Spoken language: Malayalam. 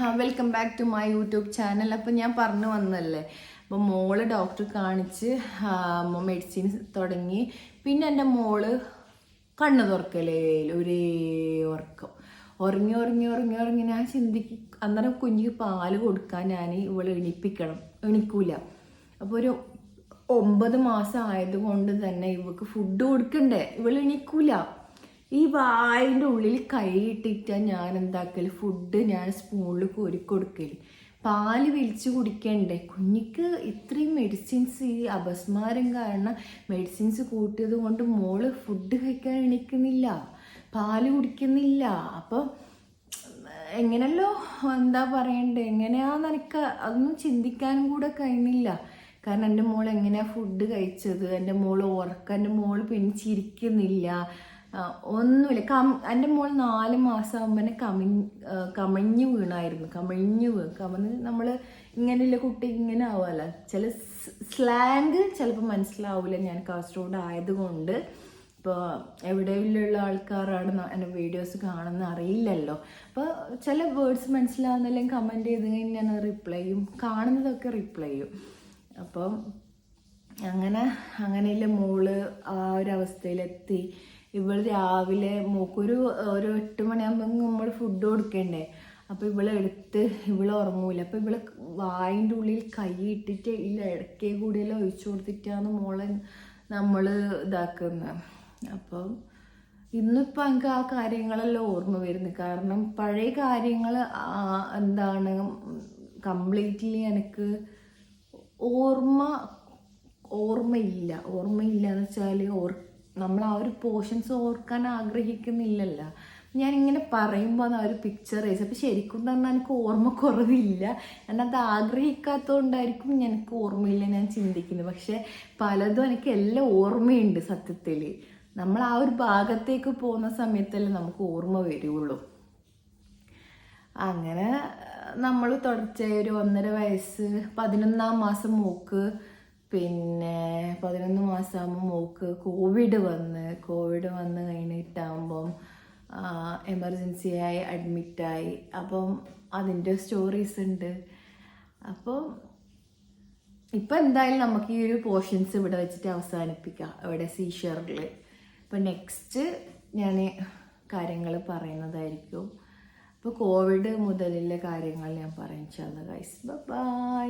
Welcome back to my YouTube channel അപ്പം ഞാൻ പറഞ്ഞു വന്നല്ലേ അപ്പം മോൾ ഡോക്ടർ കാണിച്ച് മെഡിസിൻ തുടങ്ങി. പിന്നെ എന്റെ മോൾ കണ്ണു തുറക്കലേ ഒരേ ഉറക്കം. ഉറങ്ങി ഉറങ്ങി ഉറങ്ങി ഉറങ്ങി. ഞാൻ ചിന്തിക്കും അന്നേരം കുഞ്ഞിക്ക് പാൽ കൊടുക്കാൻ ഞാൻ ഇവളെ എണീപ്പിക്കണം. എണിക്കൂല. അപ്പോൾ ഒരു ഒമ്പത് മാസം ആയതുകൊണ്ട് തന്നെ ഇവൾക്ക് ഫുഡ് കൊടുക്കണ്ടേ? ഇവൾ എണിക്കൂല. ഈ വായിന്റെ ഉള്ളിൽ കൈയിട്ടിട്ട ഞാൻ എന്താക്കൽ ഫുഡ് ഞാൻ സ്പൂണിൽ കോരി കൊടുക്കൽ പാൽ വലിച്ചു കുടിക്കണ്ടേ? കുഞ്ഞിക്ക് ഇത്രയും മെഡിസിൻസ് ഈ അപസ്മാരം കാരണം മെഡിസിൻസ് കൂട്ടിയത് കൊണ്ട് മോൾ ഫുഡ് കഴിക്കാൻ എണീക്കുന്നില്ല പാൽ കുടിക്കുന്നില്ല. അപ്പോൾ എങ്ങനെയല്ലോ എന്താ പറയണ്ടേ? എങ്ങനെയാന്ന് എനിക്ക് അതൊന്നും ചിന്തിക്കാനും കൂടെ കഴിയുന്നില്ല കാരണം എന്റെ മോൾ എങ്ങനെയാണ് ഫുഡ് കഴിച്ചത്? എന്റെ മോൾ ഉറക്കം എന്റെ മോൾ പിന്നെ ചിരിക്കുന്നില്ല. ഒന്നുമില്ല. കം എന്റെ മോൾ നാല് മാസം ആകുമ്പോൾ തന്നെ കമി കമഞ്ഞ് വീണായിരുന്നു. കമിഞ്ഞ് വീ കമന്ന് നമ്മൾ ഇങ്ങനെയുള്ള കുട്ടി ഇങ്ങനെ ആവുമല്ലോ ചില സ്ലാങ് ചിലപ്പോൾ മനസ്സിലാവില്ല ഞാൻ കാസർഗോഡ് ആയതുകൊണ്ട്. ഇപ്പോൾ എവിടെയുള്ള ആൾക്കാരാണ് എന്റെ വീഡിയോസ് കാണുന്ന അറിയില്ലല്ലോ. അപ്പോൾ ചില വേർഡ്സ് മനസ്സിലാവുന്നില്ലെങ്കിൽ കമന്റ് ചെയ്ത് കഴിഞ്ഞാൽ ഞാൻ റിപ്ലൈ ചെയ്യും. കാണുന്നതൊക്കെ റിപ്ലൈ ചെയ്യും. അപ്പം അങ്ങനെ അങ്ങനെയുള്ള മോൾ ആ ഒരു അവസ്ഥയിലെത്തി ഇവൾ രാവിലെ മോക്കൊരു ഒരു എട്ട് മണിയാകുമ്പോൾ നമ്മൾ ഫുഡ് കൊടുക്കണ്ടേ? അപ്പോൾ ഇവളെ എടുത്ത് ഇവൾ ഉറങ്ങൂല. അപ്പോൾ ഇവളെ വായിന്റെ ഉള്ളിൽ കൈ ഇട്ടിട്ട് ഇല്ല. ഇടയ്ക്കേ കൂടിയെല്ലാം ഒഴിച്ചു കൊടുത്തിട്ടാണ് മോളെ നമ്മൾ ഇതാക്കുന്നത് അപ്പം ഇന്നിപ്പോൾ എനിക്ക് ആ കാര്യങ്ങളെല്ലാം ഓർമ്മ വരുന്നു. കാരണം പഴയ കാര്യങ്ങൾ എന്താണ് കംപ്ലീറ്റ്ലി എനിക്ക് ഓർമ്മ ഓർമ്മയില്ല. ഓർമ്മയില്ല എന്ന് വെച്ചാൽ ഓർ നമ്മൾ ആ ഒരു പോർഷൻസ് ഓർക്കാൻ ആഗ്രഹിക്കുന്നില്ലല്ലോ. ഇങ്ങനെ പറയുമ്പോൾ ആ ഒരു പിക്ചർ വെച്ച് അപ്പോൾ ശരിക്കും പറഞ്ഞാൽ എനിക്ക് ഓർമ്മ കുറവില്ല. ഞാനത് ആഗ്രഹിക്കാത്തതുകൊണ്ടായിരിക്കും എനിക്ക് ഓർമ്മയില്ല ഞാൻ ചിന്തിക്കുന്നത്. പക്ഷേ പലതും എനിക്ക് എല്ലാം ഓർമ്മയുണ്ട് സത്യത്തിൽ നമ്മൾ ആ ഒരു ഭാഗത്തേക്ക് പോകുന്ന സമയത്തല്ലേ നമുക്ക് ഓർമ്മ വരുള്ളൂ. അങ്ങനെ നമ്മൾ തുടർച്ചയായി ഒരു ഒന്നര വയസ്സ് പതിനൊന്നാം മാസം മോക്ക് പിന്നെ പതിനൊന്ന് മാസമാകുമ്പോൾ മോക്ക് കോവിഡ് വന്ന് കോവിഡ് വന്ന് കഴിഞ്ഞിട്ടാകുമ്പം എമർജൻസി ആയി അഡ്മിറ്റായി അപ്പം അതിന്റെ സ്റ്റോറീസ് ഉണ്ട്. അപ്പം ഇപ്പം എന്തായാലും നമുക്ക് ഈ ഒരു പോർഷൻസ് ഇവിടെ വെച്ചിട്ട് അവസാനിപ്പിക്കാം. ഇവിടെ സീഷറിൽ ഇപ്പം നെക്സ്റ്റ് ഞാൻ കാര്യങ്ങൾ പറയുന്നതായിരിക്കും. അപ്പോൾ കോവിഡ് മുതലുള്ള കാര്യങ്ങൾ ഞാൻ പറയും ഗൈസ് ബൈ